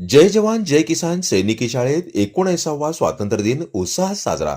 जय जवान जय किसान सैनिकी शाळेत एकोणऐंसावा स्वातंत्र्य दिन उत्साहात साजरा.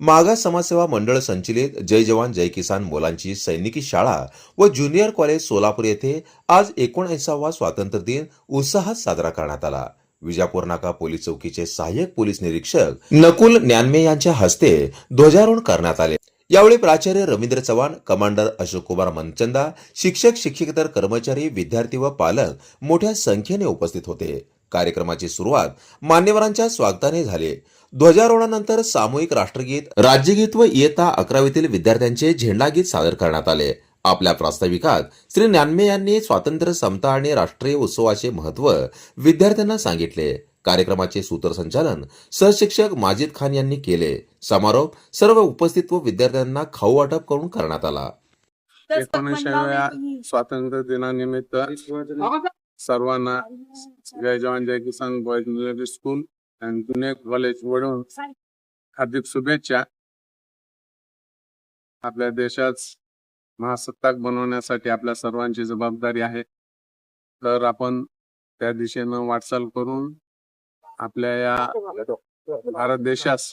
मागास समाजसेवा मंडळ संचलित जय जवान जय किसान मुलांची सैनिकी शाळा व ज्युनियर कॉलेज सोलापूर येथे आज एकोणऐसावा स्वातंत्र्य दिन उत्साहात साजरा करण्यात आला. विजापूर नाका पोलीस चौकीचे सहाय्यक पोलीस निरीक्षक नकुल ज्ञानमे यांच्या हस्ते ध्वजारोहण करण्यात आले. यावेळी प्राचार्य रवींद्र चव्हाण कमांडर अशोक कुमार मनचंदा शिक्षक शिक्षकेतर कर्मचारी विद्यार्थी व पालक मोठ्या संख्येने उपस्थित होते. कार्यक्रमाची सुरुवात मान्यवरांच्या स्वागताने झाली. ध्वजारोहणानंतर सामूहिक राष्ट्रगीत राज्यगीत व इयत्ता अकरावीतील विद्यार्थ्यांचे झेंडागीत सादर करण्यात आले. आपल्या प्रास्ताविकात श्री ज्ञानमे यांनी स्वातंत्र्य समता आणि राष्ट्रीय उत्सवाचे महत्त्व विद्यार्थ्यांना सांगितले. कार्यक्रमाचे सूत्रसंचालन सहशिक्षक माजिद खान यांनी केले. समारोप सर्व उपस्थित व विद्यार्थ्यांना खाऊ वाटप करून करण्यात आला. एकोणीसशेव्या स्वातंत्र्य दिनानिमित्त सर्वांना जय जवान जय किसान बॉयज मिलिटरी स्कूल अँड जुने कॉलेज वडून हार्दिक शुभेच्छा. आपल्या देशात महासत्ताक बनवण्यासाठी आपल्या सर्वांची जबाबदारी आहे. तर आपण त्या दिशेनं वाटचाल करून आपल्या या भारत देशास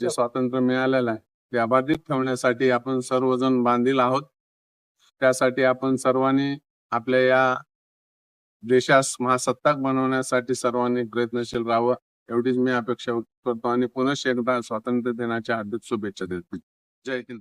जे स्वातंत्र्य मिळालेलं आहे ते अबाधित ठेवण्यासाठी आपण सर्वजण बांधील आहोत. त्यासाठी आपण सर्वांनी आपल्या या देशास महासत्ताक बनवण्यासाठी सर्वांनी प्रयत्नशील राहावं एवढीच मी अपेक्षा करतो. आणि पुनश्च एकदा स्वातंत्र्य दिनाच्या हार्दिक शुभेच्छा देतो. जय हिंद.